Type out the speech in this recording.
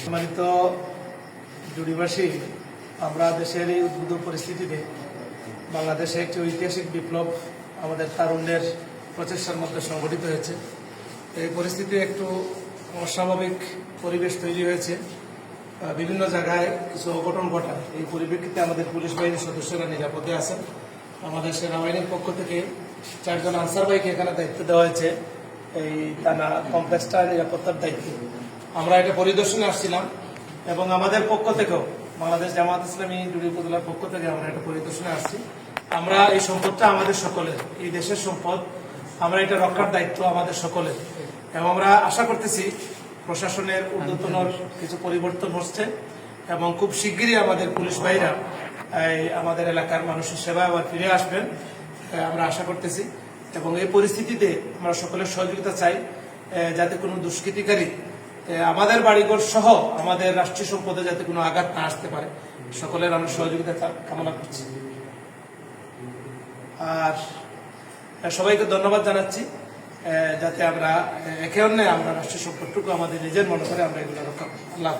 সম্মানিত জুড়িবাসী, আমরা দেশের এই উদ্ভূত পরিস্থিতিতে বাংলাদেশে একটি ঐতিহাসিক বিপ্লব আমাদের তারুণ্যের প্রচেষ্টার মধ্যে সংঘটিত হয়েছে। এই পরিস্থিতি একটু অস্বাভাবিক পরিবেশ তৈরি হয়েছে। বিভিন্ন জায়গায় কিছু অঘটন ঘটায়। এই পরিপ্রেক্ষিতে আমাদের পুলিশ বাহিনীর সদস্যরা নিরাপদে আছেন। আমাদের সেনাবাহিনীর পক্ষ থেকে চারজন আনসার ভাইকে এখানে দায়িত্ব দেওয়া হয়েছে। এই থানা কমপ্লেক্সটা নিরাপত্তার দায়িত্ব। আমরা এটা পরিদর্শনে আসছিলাম এবং আমাদের পক্ষ থেকেও, বাংলাদেশ জামাত ইসলামী জুড়িপুদুলার পক্ষ থেকে আমরা এটা পরিদর্শনে আসছি। আমরা এই সম্পদটা আমাদের সকলের, এই দেশের সম্পদ, আমরা এটা রক্ষার দায়িত্ব আমাদের সকলের। এবং আমরা আশা করতেছি প্রশাসনের ঊর্ধ্বতন কিছু পরিবর্তন হচ্ছে এবং খুব শিগগিরই আমাদের পুলিশ ভাইরা আমাদের এলাকার মানুষের সেবা আবার ফিরে আসবেন। আমরা আশা করতেছি এবং এই পরিস্থিতিতে আমরা সকলের সহযোগিতা চাই যাতে কোনো দুষ্কৃতিকারী আমাদের বাড়িঘর সহ আমাদের রাষ্ট্রীয় সম্পদে যাতে কোনো আঘাত না আসতে পারে। সকলের আমরা সহযোগিতা কামনা করছি। আর সবাইকে ধন্যবাদ জানাচ্ছি যাতে আমরা একে অন্যে আমরা রাষ্ট্রীয় সম্পদটুকু আমাদের নিজের মনে করে আমরা এগুলো রক্ষা আল্লাহ